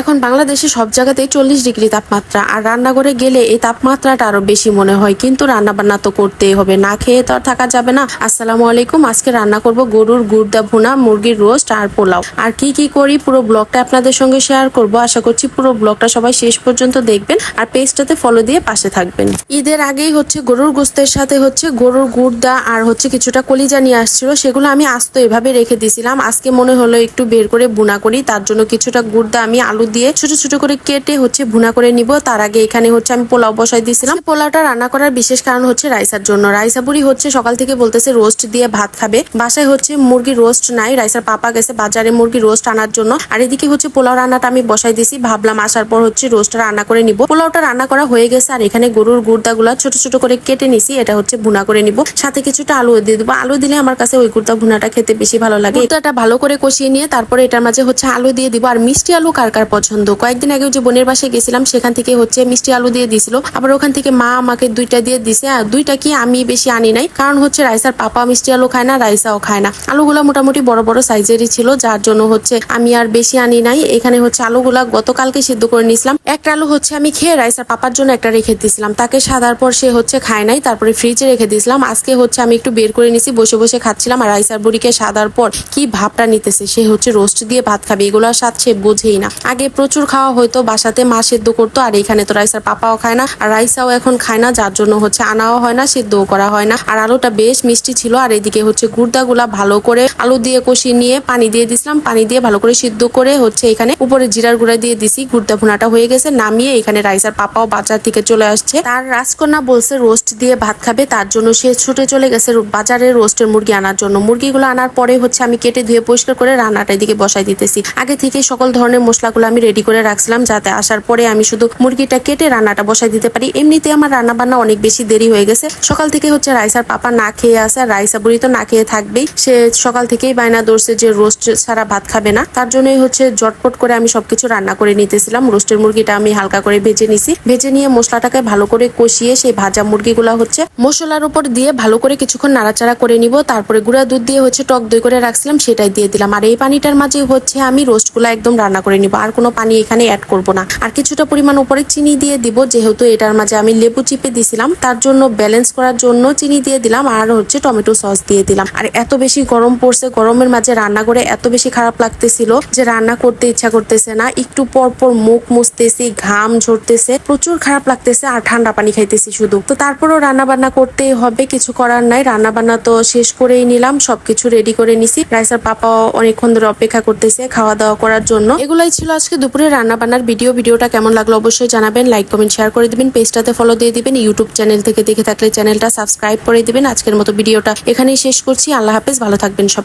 এখন বাংলাদেশে সব জায়গাতেই চল্লিশ ডিগ্রি তাপমাত্রা, আর রান্নাঘরে গেলে এই তাপমাত্রাটা আরও বেশি মনে হয়। কিন্তু রান্না বান্না তো করতেই হবে, না খেয়ে তো আর থাকা যাবে না। আসসালামু আলাইকুম, আজকে রান্না করব গরুর গুর্দা ভুনা, মুরগির রোস্ট আর পোলাও। আর কি কি করি পুরো ব্লগটা আপনাদের সঙ্গে শেয়ার করব। আশা করছি পুরো ব্লগটা সবাই শেষ পর্যন্ত দেখবেন, আর পেজটাতে ফলো দিয়ে পাশে থাকবেন। ঈদের আগেই হচ্ছে গরুর গোস্তের সাথে হচ্ছে গরুর গুর্দা আর হচ্ছে কিছুটা কলিজা নিয়ে আসছিল, সেগুলো আমি আস্ত এভাবে রেখে দিয়েছিলাম আজকে মনে হলো একটু বের করে বুনা করি, তার জন্য কিছুটা গুর্দা আমি আলু দিয়ে ছোট ছোট করে কেটে হচ্ছে ভুনা করে নিব। তার আগে এখানে হচ্ছে আমি পোলাও বসাই দিয়েছিলাম। পোলাওটা রান্না করার বিশেষ কারণ হচ্ছে রাইসার জন্য। রাইসা বুড়ি হচ্ছে সকাল থেকে বলতেছে রোস্ট দিয়ে ভাত খাবে। বাসায় হচ্ছে মুরগির রোস্ট নাই। রাইসার পাপা গেছে বাজারে মুরগি রোস্ট আনার জন্য। আর এদিকে হচ্ছে পোলাও রান্নাটা আমি বসাই দিছি ভাবলাম আসার পর হচ্ছে রোস্টটা রান্না করে নিব। পোলাওটা রান্না করা হয়ে গেছে আর এখানে গরুর গুর্দাগুলা ছোট ছোট করে কেটে নিছি। এটা হচ্ছে ভুনা করে নিব। সাথে কিছুটা আলু দিয়ে দেবো। আলু দিলে আমার কাছে ওই গুর্দা ভুনাটা খেতে বেশি ভালো লাগে। গুর্দাটা ভালো করে কষিয়ে নিয়ে তারপরে এটার মাঝে হচ্ছে আলু দিয়ে দিব। আর মিষ্টি আলু কার কার পছন্দ। কয়েকদিন আগে যে বোনের বাসায় গেছিলাম, সেখান থেকে হচ্ছে মিষ্টি আলু দিয়ে দিছিল। আবার ওখান থেকে মা আমাকে দুইটা দিয়ে দিছে, আর দুইটা কি আমি বেশি আনি নাই। কারণ হচ্ছে রাইসার পাপা মিষ্টি আলু খায় না, রাইসাও খায় না। আলুগুলা মোটামুটি বড় বড় সাইজেরই ছিল, যার জন্য হচ্ছে আমি আর বেশি আনি নাই। এখানে হচ্ছে আলুগুলা গতকালকে সিদ্ধ করে নিয়েছিলাম। একটা আলু হচ্ছে আমি খেয়ে রাইসার পাপার জন্য একটা রেখে দিয়েছিলাম। তাকে সাদার পর সে হচ্ছে খায় নাই, তারপরে ফ্রিজে রেখে দিয়েছিলাম। আজকে হচ্ছে আমি একটু বের করে নিছি বসে বসে খাচ্ছিলাম। আর রাইসার বুড়িকে সাদার পর কি ভাবটা নিতেছে, সে হচ্ছে রোস্ট দিয়ে ভাত খাবে, এগুলোর স্বাদ সে বোঝেই না। আগে প্রচুর খাওয়া হয়তো বাসাতে, মা সেদ্ধ করতো, আর এখানে তো রাইসার পাপাও খায় না। আর রাইসাও এখন খায় না, যার জন্য হচ্ছে আনাও হয় না, সেদ্ধও করা হয় না। আর আলুটা বেশ মিষ্টি ছিল, আর এদিকে হচ্ছে গুড়দাগুলা ভালো করে আলু দিয়ে কষিয়ে নিয়ে পানি দিয়ে দিছিলাম। পানি দিয়ে ভালো করে সিদ্ধ করে হচ্ছে এখানে উপরে জিরার গুঁড়া দিয়ে দিছি। গুড়দা ভুনাটা হয়ে গেছে, নামিয়ে এখানে রাইসার পাপাও বাজার থেকে চলে আসছে। তার রাজকন্যা বলছে, রোস্ট দিয়ে ভাত খাবে, তার জন্য সে ছুটে চলে গেছে বাজারে রোস্টের মুরগি আনার জন্য। মুরগিগুলো আনার পরে হচ্ছে আমি কেটে ধুয়ে পরিষ্কার করে রান্নাটা এদিকে বসাই দিতেছি। আগে থেকে সকল ধরনের মশলাগুলো আমি রেডি করে রাখছিলাম যাতে আসার পরে আমি শুধু মুরগিটা কেটে রান্নাটা বসাই দিতে পারি। এমনিতে আমার রান্না বান্না অনেক বেশি দেরি হয়ে গেছে। সকাল থেকে হচ্ছে রাইসার পাপা না খেয়ে আসে আর রাইসা বুড়ি তো না খেয়ে থাকবেই। সে সকাল থেকেই বায়না ধরছে যে রোস্ট ছাড়া ভাত খাবে না। তার জন্যই হচ্ছে জটপট করে আমি সবকিছু রান্না করে নিতেছিলাম। রোস্টের মুরগিটা আমি হালকা করে ভেজে নিছি। ভেজে নিয়ে মশলাটাকে ভালো করে কষিয়ে সেই ভাজা মুরগিগুলো হচ্ছে মশলার উপর দিয়ে ভালো করে কিছুক্ষণ নাড়াচাড়া করে নিব। তারপরে গুঁড়া দুধ দিয়ে হচ্ছে টক দই করে রাখছিলাম, সেটাই দিয়ে দিলাম। আর এই পানিটার মাঝে হচ্ছে আমি রোস্টগুলো একদম রান্না করে নিব। আর কোনো পানি এখানে অ্যাড করব না। আর কিছুটা পরিমাণ উপরে চিনি দিয়ে দিব, যেহেতু এটার মাঝে আমি লেবু চিপে দিছিলাম, তার জন্য ব্যালেন্স করার জন্য চিনি দিয়ে দিলাম আর হচ্ছে টমেটো সস দিয়ে দিলাম। আর এত বেশি গরম পড়ছে, গরমের মাঝে রান্না করে এত বেশি খারাপ লাগতেছিল যে রান্না করতে ইচ্ছা করতেছে না। একটু পর পর মুখ মুছতেছি, ঘাম ঝরতেছে, প্রচুর খারাপ লাগতেছে আর ঠান্ডা পানি খাইতেছি শুধু। তো তারপরও রান্না বান্না করতেই হবে, কিছু করার নাই। রান্না বান্না তো শেষ করেই নিলাম, সবকিছু রেডি করে নিছি। রাইসার পাপাও অনেকক্ষণ ধরে অপেক্ষা করতেছে খাওয়া দাওয়া করার জন্য। এগুলাই ছিল আজকে দুপুরে রান্না বান্নার ভিডিও, ভিডিওটা কেমন লাগল অবশ্যই জানাবেন লাইক কমেন্ট শেয়ার করে দিবেন পেজটাতে ফলো দিয়ে দিবেন ইউটিউব চ্যানেল থেকে দেখে থাকলে চ্যানেলটা সাবস্ক্রাইব করে দিবেন। আজকের মতো ভিডিওটা এখানেই শেষ করছি। আল্লাহ হাফেজ, ভালো থাকবেন সবাই।